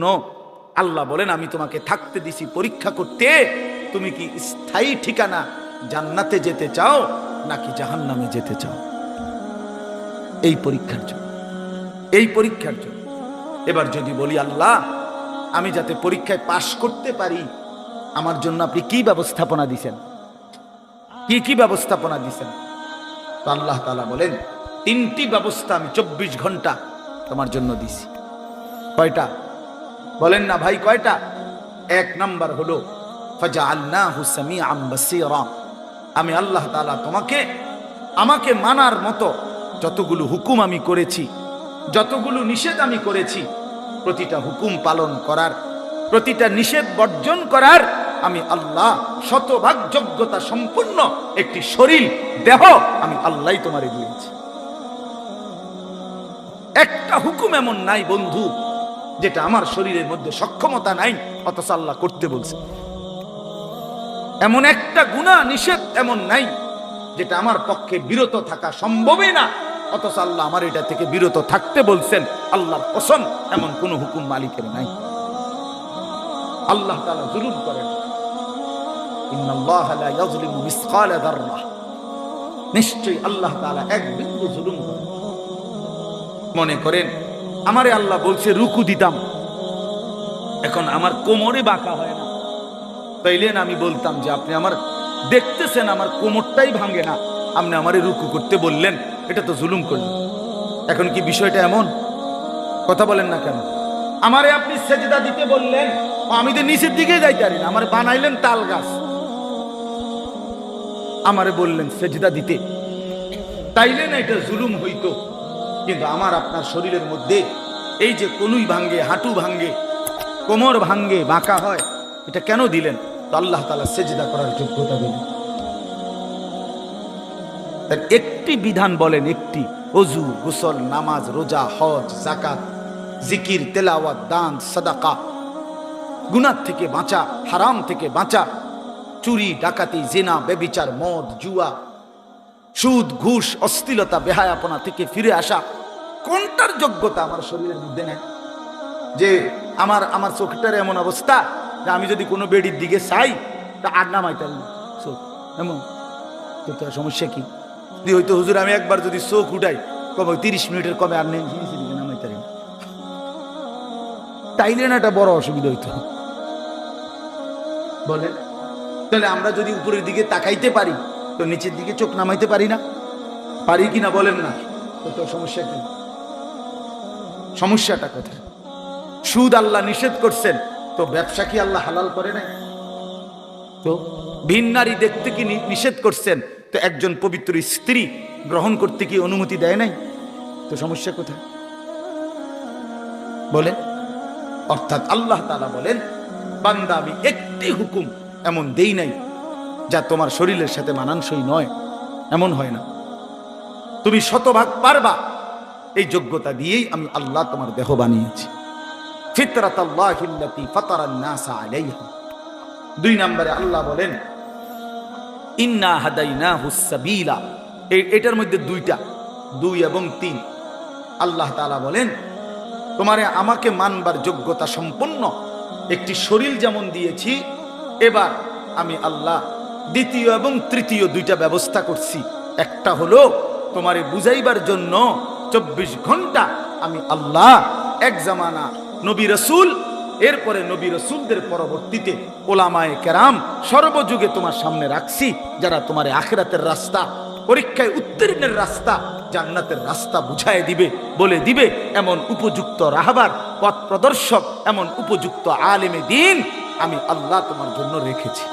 জন্য আল্লাহ বলেন, আমি তোমাকে থাকতে দিছি পরীক্ষা করতে। তুমি কি স্থায়ী ঠিকানা জান্নাতে যেতে চাও নাকি জাহান্নামে যেতে চাও? এই পরীক্ষার জন্য, এই পরীক্ষার জন্য। এবার যদি বলি, আল্লাহ, আমি যাতে পরীক্ষায় পাশ করতে পারি, আমার জন্য আপনি কি ব্যবস্থাপনা দিছেন? কি কি ব্যবস্থাপনা দিছেন? তো আল্লাহ তালা বলেন, তিনটি ব্যবস্থা আমি চব্বিশ ঘণ্টা তোমার জন্য দিছি। কয়টা? বলেন না ভাই, কয়টা? এক নাম্বার হলো আমি আল্লাহ তোমাকে, আমাকে মানার মতো যতগুলো হুকুম আমি করেছি, যতগুলো নিষেধ আমি করেছি, প্রতিটা হুকুম পালন করার, প্রতিটা নিষেধ বর্জন করার আমি আল্লাহ শতভাগ যোগ্যতা সম্পূর্ণ একটি শরীর, দেহ আমি আল্লাহ তোমারে দিয়েছি। একটা হুকুম এমন নাই বন্ধু যেটা আমার শরীরের মধ্যে সক্ষমতা নাই, অথচ আল্লাহ করতে বলছে। এমন একটা গুণা নিষেধ এমন নাই, যেটা আমার পক্ষে বিরত থাকা সম্ভবই না, অথচ আল্লাহ আমার এটা থেকে বিরত থাকতে বলছেন, আল্লাহর কসম, এমন কোন হুকুম মালিকের নাই। আল্লাহ তাআলা জুলুম করেন। নিশ্চয়ই আল্লাহ এক বিন্দু জুলুম করেন। মনে করেন আমারে আল্লাহ বলছে, রুকু দিতাম। এখন আমার কোমরে বাঁকা হয় না। তাইলেন আমি বলতাম যে, আপনি আমার দেখতেছেন, আমার কোমরটাই ভাঙে না। আপনি আমারে রুকু করতে বললেন, এটা তো জুলুম করলেন। এখন কি বিষয়টা এমন? কথা বলেন না কেন? আমারে আপনি সেজদা দিতে বললেন, আমি তো নিচের দিকে যাইতে পারি না, আমার বানাইলেন তাল গাছ। আমারে বললেন, সেজদা দিতে। তাইলেন এটা জুলুম হইতো। কিন্তু আমার আপনার শরীরের মধ্যে এই যে কনুই ভাঙ্গে, হাঁটু ভাঙ্গে, কোমর ভাঙ্গে, বাঁকা হয়, এটা কেন দিলেন? তো আল্লাহ তালা সেজদা করার যোগ্যতা তার একটি বিধান বলেন একটি অজু গোসল, নামাজ, রোজা, হজ জাকাত জিকির, তেলাওয়াত, দান, সাদাকা। গুনার থেকে বাঁচা, হারাম থেকে বাঁচা, চুরি, ডাকাতি, জেনা, বেবিচার, মদ, জুয়া সুদ, ঘুষ, অস্থিলতা, বেহায়াপনা থেকে ফিরে আসা কোনটার যোগ্যতা আমার শরীরের মধ্যে নেই? যে আমার আমার চোখটার এমন অবস্থা যে আমি যদি কোনো বেডির দিকে চাই, তা আর নামাইতাম না। চোখ, এমন। তো তার সমস্যা কি? যদি হয়তো হুজুর, আমি একবার যদি চোখ উঠাই, কবে তিরিশ মিনিটের কমে আর নেই জিনিস দিকে নামাইতারি না। তাইলে না একটা বড় অসুবিধা হইতো। বলে তাহলে আমরা যদি উপরের দিকে তাকাইতে পারি তো নিচের দিকে চোখ নামাইতে পারি না। পারি কি না বলেন না। তো সমস্যা কি? সমস্যাটা কোথায়? সুদ আল্লাহ নিষেধ করছেন তো ব্যবসা কি আল্লাহ হালাল করে নাই? তো? ভিন নারী দেখতে কি নিষেধ করছেন তো একজন পবিত্র স্ত্রী গ্রহণ করতে কি অনুমতি দেয় নাই? তো সমস্যা কোথায়? বলেন। অর্থাৎ আল্লাহ তাআলা বলেন বান্দা আমি একটি হুকুম এমন দেই নাই যা তোমার শরীরের সাথে মানানসই নয়, এমন হয় না। তুমি শতভাগ পারবা এই যোগ্যতা দিয়েই আমি আল্লাহ তোমার দেহ বানিয়েছি। ফিতরাত আল্লাহিল্লাতি ফাতারান নাসা আলাইহা। দুই নম্বরে আল্লাহ বলেন, ইন্না হাদাইনাহু সাবিলা। এই, এটার মধ্যে দুইটা, দুই এবং তিন। আল্লাহ তাআলা বলেন, তোমারে আমাকে মানবার যোগ্যতা সম্পন্ন একটি শরীর যেমন দিয়েছি, এবার আমি আল্লাহ দ্বিতীয় এবং তৃতীয় দুইটা ব্যবস্থা করছি। একটা হলো, তোমারে বুঝাইবার জন্য চব্বিশ ঘণ্টা আমি আল্লাহ এক জামানা নবী রসুল, এরপরে নবী রসুলদের পরবর্তীতে ওলামায়ে কেরাম সর্বযুগে তোমার সামনে রাখছি, যারা তোমার আখেরাতের রাস্তা, পরীক্ষায় উত্তীর্ণের রাস্তা, জান্নাতের রাস্তা বুঝায় দিবে, বলে দিবে, এমন উপযুক্ত রাহবার, পথ প্রদর্শক, এমন উপযুক্ত আলেমে দিন আমি আল্লাহ তোমার জন্য রেখেছি।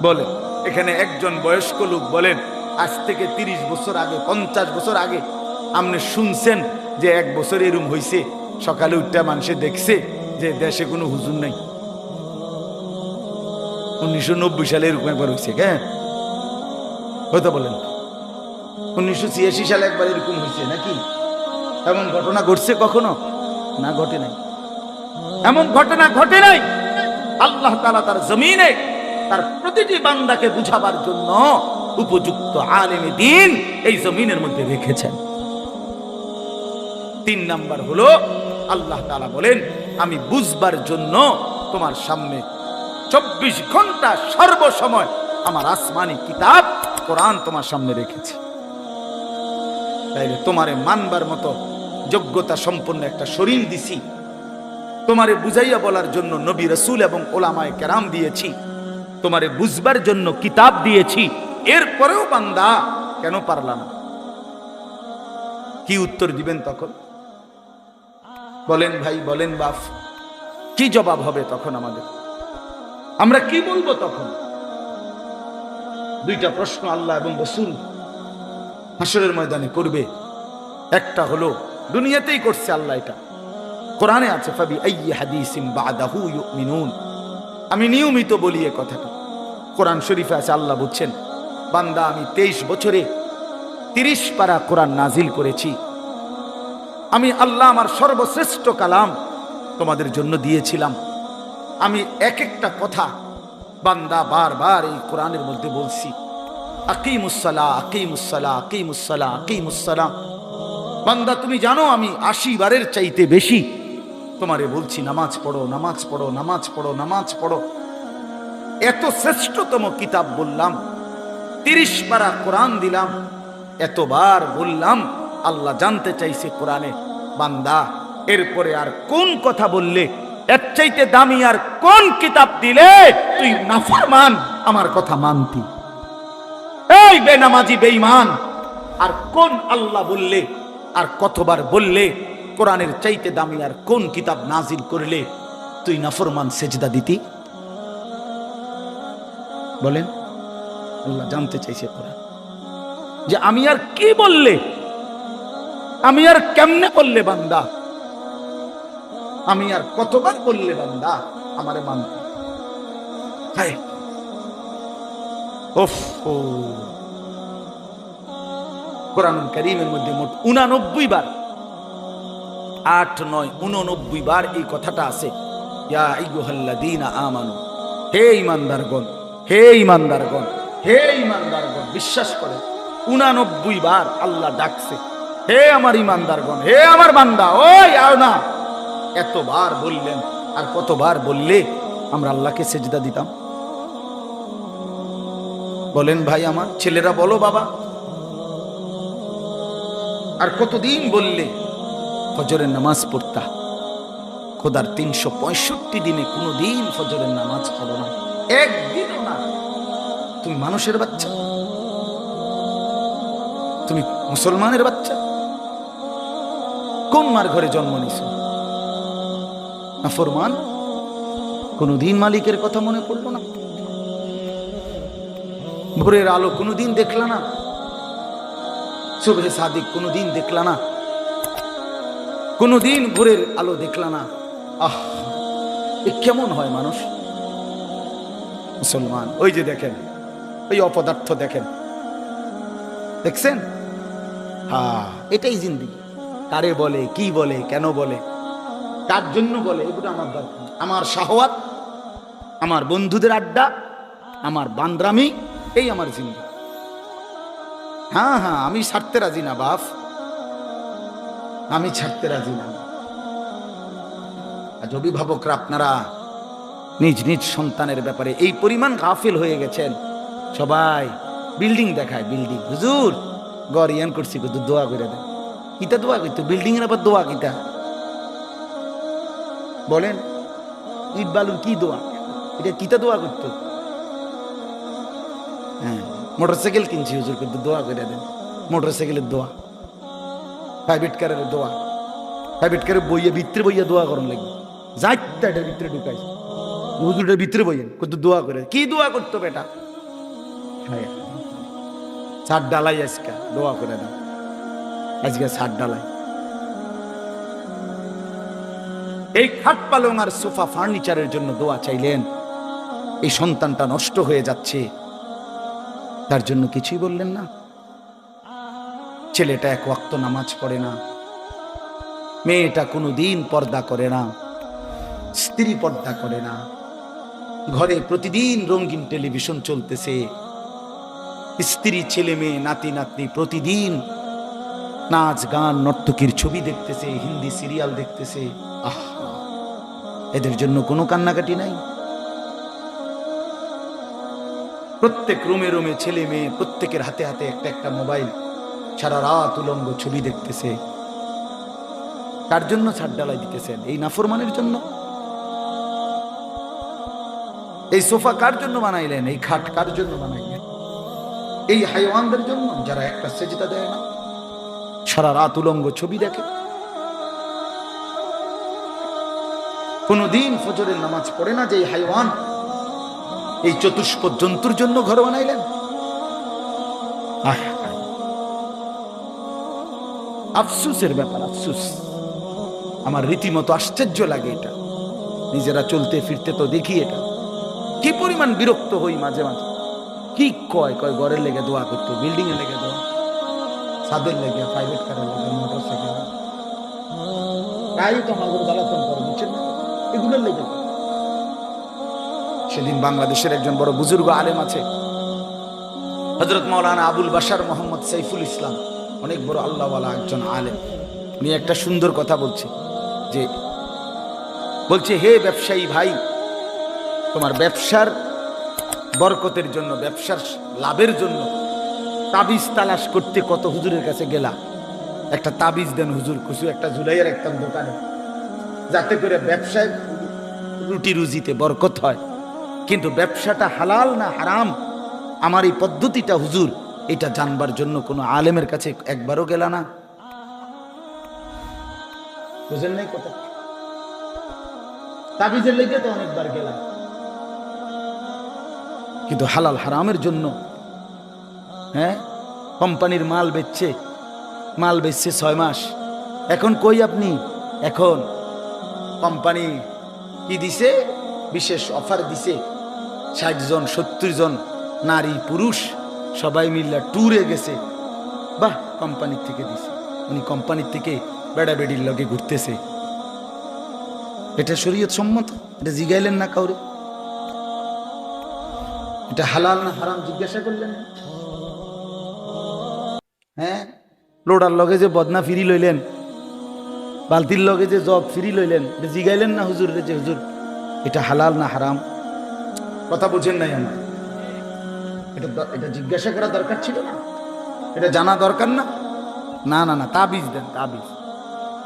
বলেন এখানে একজন বয়স্ক লোক বলেন, আজ থেকে তিরিশ বছর আগে, পঞ্চাশ বছর আগে, আপনি শুনছেন যে এক বছর এরম হয়েছে সকালে উঠতে মানুষে দেখছে যে দেশে কোনো হুজুর নাই। উনিশশো নব্বই সালে এরকম একবার হয়েছে হ্যাঁ হয়তো বলেন। উনিশশো ছিয়াশি সালে একবার এরকম হয়েছে নাকি? এমন ঘটনা ঘটছে কখনো? না, ঘটে নাই। এমন ঘটনা ঘটে নাই। আল্লাহ তালা তার জমিনে তার প্রতিটি বান্দাকে বুঝাবার জন্য উপযুক্ত আলেমে দিন এই জমিনের মধ্যে রেখেছেন। তিন নাম্বার হলো, আল্লাহ তালা বলেন, আমি বুঝবার জন্য তোমার সামনে চব্বিশ ঘণ্টা সর্বসময় আমার আসমানি কিতাব, কোরআন তোমার সামনে রেখেছি। তাইলে তোমারে মানবার মতো যোগ্যতা সম্পন্ন একটা শরীর দিছি। তোমারে বুঝাইয়া বলার জন্য নবী রসুল এবং ওলামায় কেরাম দিয়েছি। তোমারে বুঝবার জন্য কিতাব দিয়েছি। এরপরেও বান্দা কেন পারলা না? কি উত্তর দিবেন তখন? বলেন ভাই, বলেন বাপ, কি জবাব হবে তখন আমাদের? আমরা কি বলব তখন? দুইটা প্রশ্ন আল্লাহ এবং রসুল হাসরের ময়দানে করবে। একটা হলো, দুনিয়াতেই করছে আল্লাহ এটা। কোরআনে আছে, ফাবি আইয়ি হাদিসিম বাদাহু ইউমিনুন। আমি নিয়মিত বলি এ কথাটা। কোরআন শরীফে আছে, আল্লাহ বুঝছেন, বান্দা, আমি তেইশ বছরে তিরিশ পারা কোরআন নাজিল করেছি। আমি আল্লাহ আমার সর্বশ্রেষ্ঠ কালাম তোমাদের জন্য দিয়েছিলাম। আমি এক একটা কথা বান্দা বারবার এই কোরআনের মধ্যে বলছি। আকিমুসালা আকিমুসালা আকিমুসালা আকিমুসালা বান্দা, তুমি জানো আমি আশি বারের চাইতে বেশি তোমারে বলছি, নামাজ পড়ো নামাজ পড়ো নামাজ পড়ো নামাজ পড়ো। এত শ্রেষ্ঠতম কিতাব বললাম, তিরিশ পারা কোরআন দিলাম, এতবার বললাম, আল্লাহ জানতে চাইছে কোরআনে। বান্দা, এরপরে আর কোন কথা বললে, এর চাইতে দামি আর কোন কিতাব দিলে তুই নাফরমান? আমার কথা মানতি। এই বেনামাজি, বেঈমান, আর কোন আল্লাহ বললে, আর কতবার বললে কোরআনের চাইতে দামি আর কোন কিতাব নাজিল করলে তুই নাফরমান সেজদা দিতি? বলেন, আল্লাহ জানতে চাইছে কোরআন। যে আমি আর কি বললে? আমি আর কেমনে বললে বান্দা? আমি আর কতবার বললে বান্দা? আমারে মানতে হায়। ওফ কোরআন করিমের মধ্যে মোট উনানব্বই বার আট, নয়, উননব্বই বার এই কথাটা আছে। ইয়া আইয়ুহাল্লাযীনা আমানু, হে ইমানদারগণ হে ইমানদারগণ হে ইমানদারগণ বিশ্বাস করে, উনানব্বই বার আল্লাহ ডাকছে, হে আমার ইমানদারগণ হে আমার বান্দা, ওই আও না এতবার বললেন, আর কতবার বললে আমরা আল্লাহকে সেজদা দিতাম? বলেন ভাই আমার, ছেলেরা বলো বাবা। আর কতদিন বললে ফজরের নামাজ পড়তা। খোদার তিনশো পঁয়ষট্টি দিনে কোনো দিন ফজরের নামাজ পড়ো না। একদিনও না। তুমি মানুষের বাচ্চা। তুমি মুসলমানের বাচ্চা। কোন মার ঘরে জন্ম নিছ? না ফরমান? কোনদিন মালিকের কথা মনে পড়ল না। ভোরের আলো কোনোদিন দেখলা না। শুভে সাদিক কোনোদিন দেখলা না। কোনোদিন ভোরের আলো দেখলা না। আহ, এ কেমন হয় মানুষ? মুসলমান, ওই যে দেখেন, ওই অপদার্থ দেখেন। দেখছেন? হ্যাঁ এটাই জিন্দিগি। কারে বলে, কি বলে, কেন বলে, কার জন্য বলে, এগুলো আমার দরকার। আমার শাহওয়াত, আমার বন্ধুদের আড্ডা, আমার বান্দ্রামি, এই আমার জিন্দি হ্যাঁ হ্যাঁ আমি ছাড়তে রাজি না বাপ আমি ছাড়তে রাজি না। আজ অভিভাবকরা আপনারা নিজ নিজ সন্তানের ব্যাপারে এই পরিমাণ গাফিল হয়ে গেছেন। সবাই বিল্ডিং দেখায়, বিল্ডিং। হুজুর গড় ইয়ান করছি, কিন্তু দোয়া করে দেন। কিতা দোয়া করতো? বিল্ডিং এর আবার দোয়া কিতা? বলেন, ইট বালুর কি দোয়া? এটা কিতা দোয়া করতো? হ্যাঁ মোটরসাইকেল কিনছি হুজুর, কিন্তু দোয়া করে দেন। মোটরসাইকেলের দোয়া। প্রাইভেট কারের দোয়া। প্রাইভেট কারের বইয়ে ভিতরে বইয়া দোয়া করুন লাগবে। যাইতে এটার ভিতরে ঢুকাই হুজুরের ভিতরে বইয়েন কিন্তু দোয়া করে। কি দোয়া করতো বেটা হ্যাঁ। ছাদ ডালাই আজকে, দোয়া করে দাও। আজকে ছাদ ডালাই। এই খাট পালং আর সোফা ফার্নিচারের জন্য দোয়া চাইলেন। এই সন্তানটা নষ্ট হয়ে যাচ্ছে। তার জন্য কিছুই বললেন না। ছেলেটা এক ওয়াক্ত নামাজ পড়ে না। মেয়েটা কোনো দিন পর্দা করে না। স্ত্রী পর্দা করে না। ঘরে প্রতিদিন রঙিন টেলিভিশন চলতেছে। স্ত্রী, ছেলে, মেয়ে, নাতি, নাতনি প্রতিদিন নাচ, গান, নর্তকীর ছবি দেখতেছে, হিন্দি সিরিয়াল দেখতেছে। আহ, এদের জন্য কোনো কান্নাকাটি নাই। প্রত্যেক রুমে রুমে ছেলে, মেয়ে প্রত্যেকের হাতে হাতে একটা একটা মোবাইল। সারা রাত উলঙ্গ ছবি দেখতেছে। কার জন্য ছাড় ডালাই দিতেছেন। এই নাফরমানের জন্য? এই সোফা কার জন্য বানাইলেন? এই খাট কার জন্য বানাইলেন? এই হাইওয়ানদের জন্য? যারা একটা সেজদা দেয় না? সারা রাত উলঙ্গ ছবি দেখে? কোনদিন ফজরের নামাজ পড়ে না যে এই হাইওয়ান? এই চতুষ্প জন্তুর জন্য ঘর বানাইলেন? আহ, আফসুসের ব্যাপার, আফসুস। আমার রীতিমতো আশ্চর্য লাগে এটা। নিজেরা চলতে ফিরতে তো দেখি এটা। কি পরিমাণ বিরক্ত হই মাঝে মাঝে। কি কয় কয়, ঘরের লেগে দোয়া করতো বিল্ডিং এ লেগে দোয়া। ছাদের লেগে প্রাইভেট কারের লেগে মোটর সাইকেল এগুলোর লেগে। সেদিন বাংলাদেশের একজন বড় বুজুর্গ আলেম আছে। হজরত মৌলানা আবুল বাসার মোহাম্মদ সাইফুল ইসলাম। অনেক বড় আল্লাহওয়ালা একজন আলেম। উনি একটা সুন্দর কথা বলছে যে, বলছে, হে ব্যবসায়ী ভাই, তোমার ব্যবসার বরকতের জন্য, ব্যবসার লাভের জন্য তাবিজ তালাশ করতে কত হুজুরের কাছে গেলা একটা তাবিজ দেন হুজুর কুসু একটা জুলাইয়ের একটা দোকানে। যাতে করে ব্যবসায় রুটি রুজিতে বরকত হয়। কিন্তু ব্যবসাটা হালাল না হারাম? আমার এই পদ্ধতিটা হুজুর এটা জানবার জন্য কোনো আলেমের কাছে একবারও গেলা না। বুঝেন নাই কথা? তাবিজের লেগে তো অনেকবার গেলাম। কিন্তু হালাল হারামের জন্য হ্যাঁ কোম্পানির মাল বেচছে মাল বেচছে ছয় মাস। এখন কই আপনি? এখন কোম্পানি কি দিছে? বিশেষ অফার দিছে। ষাট জন, সত্তর জন নারী পুরুষ সবাই মিল্লা ট্যুরে গেছে। বাহ কোম্পানির থেকে দিছে। উনি কোম্পানির থেকে বেড়া বেড়ির লগে ঘুরতেছে। এটা শরীয়ত সম্মত? এটা জিগাইলেন না কাউরে? এটা হালাল না হারাম জিজ্ঞাসা করলেন? হ্যাঁ? লোডার লগে যে বদনা ফিরি লইলেন, বালতির লগে যে জব ফিরি লইলেন, এটা জিগাইলেন না হুজুর রে যে হুজুর? এটা হালাল না হারাম? কথা বুঝেন নাই আমার। এটা এটা জিজ্ঞাসা করা দরকার ছিল না। এটা জানা দরকার না। না না না, তাবিজ দেন, তাবিজ।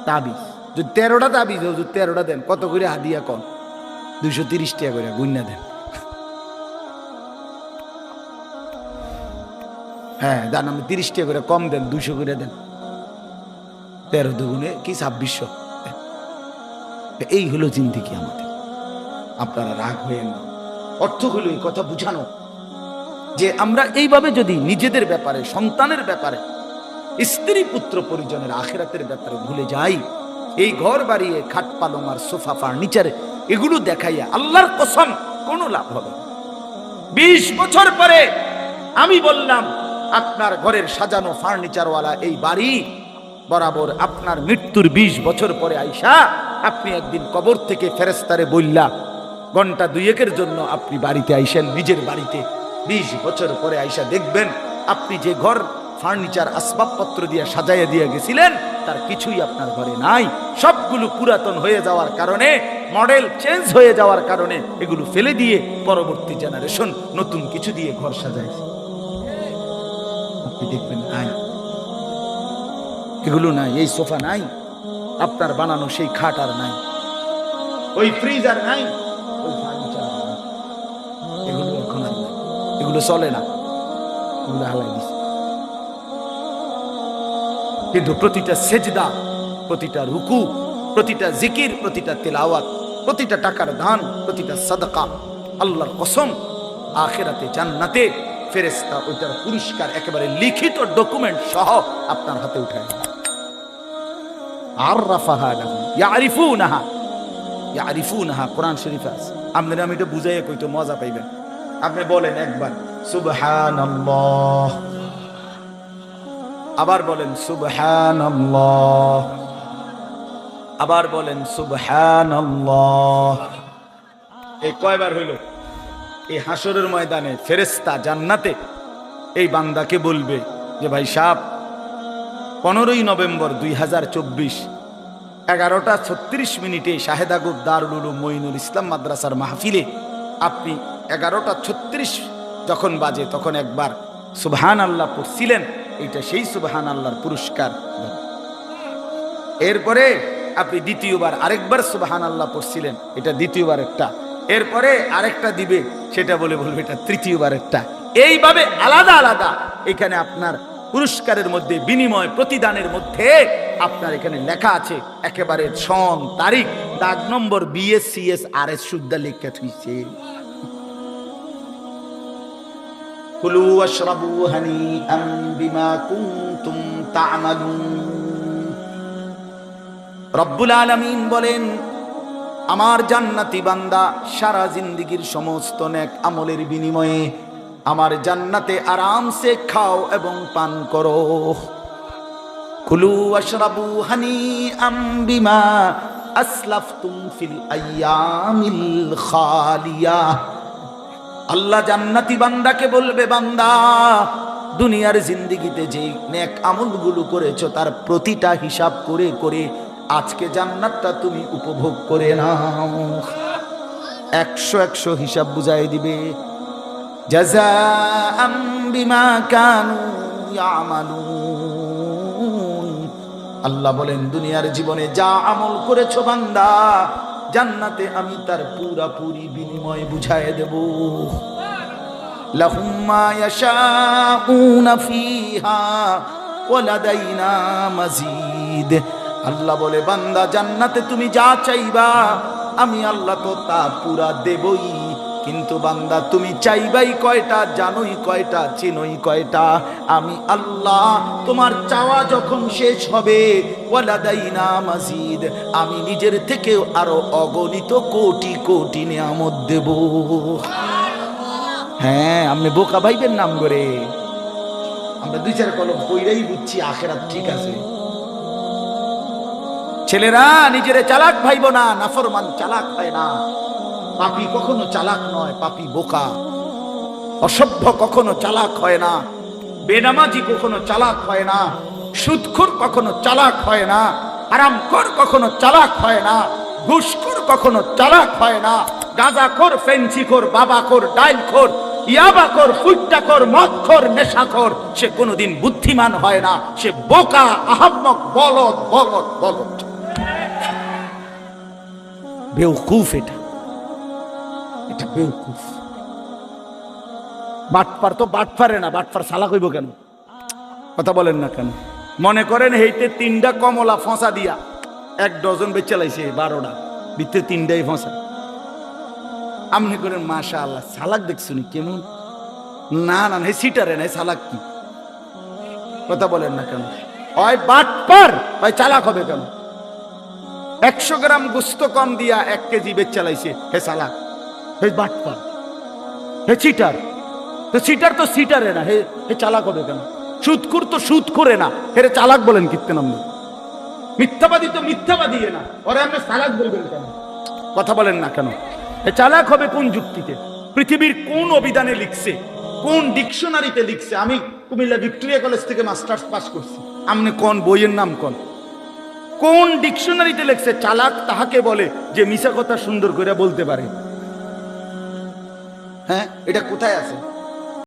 তাবিজ। যদি তেরোটা তাবিজ, হুজুর, তেরোটা দেন। কত করে হাদিয়া কম দুইশো তিরিশ টাকা করে গুন্না দেন। হ্যাঁ জান আমি তিরিশ টাকা করে কম দেন, দুইশো করে দেন। তেরো দুগুণে কি ছাব্বিশশো? এই হলো জিন্দিগি আমাদের। আপনারা রাগ হয়ে না। অর্থ হলো এই কথা বুঝানো। যে আমরা এইভাবে যদি নিজেদের ব্যাপারে, সন্তানের ব্যাপারে, স্ত্রী পুত্র পরিজনের আখেরাতের ব্যাপারে ভুলে যাই, এই ঘর বাড়িয়ে খাট পালং আর সোফা ফার্নিচারে, এগুলো দেখাইয়া আল্লাহর কসম কোনো লাভ হবে। বিশ বছর পরে আমি বললাম, আপনার ঘরের সাজানো ফার্নিচারওয়ালা এই বাড়ি, বরাবর আপনার মৃত্যুর বিশ বছর পরে আইসা, আপনি একদিন কবর থেকে ফেরেস্তারে বললা ঘণ্টা দুয়েকের জন্য আপনি বাড়িতে আইসেন, নিজের বাড়িতে বিশ বছর পরে আইসা দেখবেন, আপনি যে ঘর ফার্নিচার আসবাবপত্র দিয়ে সাজাইয়া দিয়ে গেছিলেন, তার কিছুই আপনার ঘরে নাই। সবগুলো পুরাতন হয়ে যাওয়ার কারণে মডেল চেঞ্জ হয়ে যাওয়ার কারণে এগুলো ফেলে দিয়ে পরবর্তী জেনারেশন নতুন কিছু দিয়ে ঘর সাজাইছে। আপনি দেখবেন, নাই। এগুলো নাই, এই সোফা নাই। আপনার বানানো সেই খাট আর নাই। ওই ফ্রিজ আর নাই। এগুলো চলে না। এগুলো হালাই দিছে। কিন্তু প্রতিটা সেজদা, প্রতিটা রুকু, প্রতিটা জিকির, প্রতিটা তেলাওয়াত, প্রতিটা টাকার দান, প্রতিটা সাদকা, আল্লাহর কসম, আখেরাতে, জান্নাতে ফেরেস্তা ওইটার পুরস্কার একেবারে লিখিত ডকুমেন্ট সহ আপনার হাতে উঠায় আর রাফাহা লাহুম, ইয়ারিফুনাহা ইয়ারিফুনাহা, কোরআন শরীফে আছে। আপনারা আমি এটা বুঝাইয়া কইতো মজা পাইবেন। আপনি বলেন একবার, সুবহানাল্লাহ। আবার বলেন, সুবহানাল্লাহ। আবার বলেন, সুবহানাল্লাহ। এই কয়বার হইল? এই হাসরের ময়দানে ফেরেস্তা জান্নাতে এই বান্দাকে বলবে যে, ভাই সাপ পনেরোই নভেম্বর দুই হাজার চব্বিশ, এগারোটা ছত্রিশ মিনিটে শাহেদাগুব দারুল মঈনুল ইসলাম মাদ্রাসার মাহফিলে আপনি এগারোটা ছত্রিশ যখন বাজে, তখন একবার সুবহান আল্লাহ পড়ছিলেন, এইটা সেই সুবহান আল্লাহর পুরস্কার। এরপরে আপনি দ্বিতীয়বার আরেকবার সুবহান আল্লাহ পড়ছিলেন, এটা দ্বিতীয়বার একটা। এরপরে আরেকটা দিবে, সেটা বলে বলবে এটা তৃতীয়বার একটা। এইভাবে আলাদা আলাদা এখানে আপনার পুরস্কারের মধ্যে, বিনিময় প্রতিদানের মধ্যে আপনার এখানে লেখা আছে, একেবারে সন তারিখ, দাগ নম্বর বিএসসিএস আর এস শুদ্ধা লেখা থুইছে। কুলু আশরাবু হানিআম বিমা কুনতুম তা'মালুন। রব্বুল আলামিন বলেন, আমার জান্নাতি বান্দা সারা জিন্দিগির সমস্ত নেক আমলের বিনিময়ে আমার জান্নাতে আরামসে খাও এবং পান করো। কুলু আশরাবু হানি আম বিমা আসলাফতুম ফিল আইয়ামিল খালিয়া। আল্লাহ জান্নাতি বান্দাকে বলবে, বান্দা, দুনিয়ার জিন্দিগিতে যে নেক আমলগুলো করেছ, তার প্রতিটা হিসাব করে করে আজকে জান্নাতটা তুমি উপভোগ করে নাও। একশো একশো হিসাব বুঝাই দিবে। আল্লাহ বলেন, দুনিয়ার জীবনে যা আমল করেছ, বান্দা জান্নাতে আমি তার পুরাপুরি বিনিময় বুঝায় দেব। আল্লাহ বলে, বান্দা, জান্নাতে তুমি যা চাইবা, আমি আল্লাহ তো তা পুরা দেবই। কিন্তু বান্দা, তুমি চাইবাই কয়টা, জানোই কয়টা, চিনোই কয়টা? আমি আল্লাহ, তোমার চাওয়া যখন শেষ হবে মাজিদ, আমি নিজের থেকেও আরও অগণিত কোটি কোটি নিয়ামত দেব। হ্যাঁ আপনি বোকা ভাইবেন নাম করে। আমরা দুই চার কলম কইরাই বুঝছি, আখেরাত ঠিক আছে। ছেলেরা, নিজেরে চালাক ভাইব না, নাফরমান চালাক হয় না। পাপি কখনো চালাক নয়, পাপি বোকা। অসভ্য কখনো চালাক হয় না, বেনামাজি কখনো চালাক হয় না, সুদখোর কখনো চালাক হয় না আরামখোর কখনো চালাক হয় না, ঘুষখোর কখনো চালাক হয় না, গাঁজাখোর, ফেন্সিখোর, বাবাখোর, ডাইলখোর, ইয়াবাখোর ফুট্টাখোর মদখোর, নেশাখোর, সে কোনোদিন বুদ্ধিমান হয় না, সে বোকা, আহাম্মক, বলদ বলদ বলদ। বেউকুফ এটা। এটা বেউকুফ। বাটপার তো বাটপারে না, বাটপার সালা কইব কেন? কথা বলেন না কেন? মনে করেন হেইতে তিনটা কমলা ফসা দিয়া এক ডজন বেচে লাইছে বারোটা ভিতরে তিনটাই ফসা। আমনি করেন মাশা আল্লাহ সালাক দেখছুনি কেমন? না না না, সিটারে নাই, সালাক কি? কথা বলেন না কেন? হয় বাটপার, ভাই চালাক হবে কেন? একশো গ্রাম গুস্ত কম দিয়া এক কেজি বেচ চালাইছে হে সালাক। হে বাটপার, হে চিটার, তো চিটার তো সিটারে না, হে হে চালাক হবে কেন? সুদকুর তো সুদ করে না, হেরে চালাক বলেন কীর্তন আপনি মিথ্যাবাদী তো মিথ্যাবাদী না, ওরে আপনি চালাক বলবেন কেন? কথা বলেন না কেন? এ চালাক হবে কোন যুক্তিতে? পৃথিবীর কোন অভিধানে লিখছে, কোন ডিকশনারিতে লিখছে? আমি কুমিল্লা ভিক্টোরিয়া কলেজ থেকে মাস্টার্স পাস করছি। আপনি কোন বইয়ের নাম কোন? কোন ডিকশনারিতে লিখছে, চালাক তাহাকে বলে যে মিশা কথা সুন্দর করে বলতে পারে। হ্যাঁ এটা কোথায় আছে?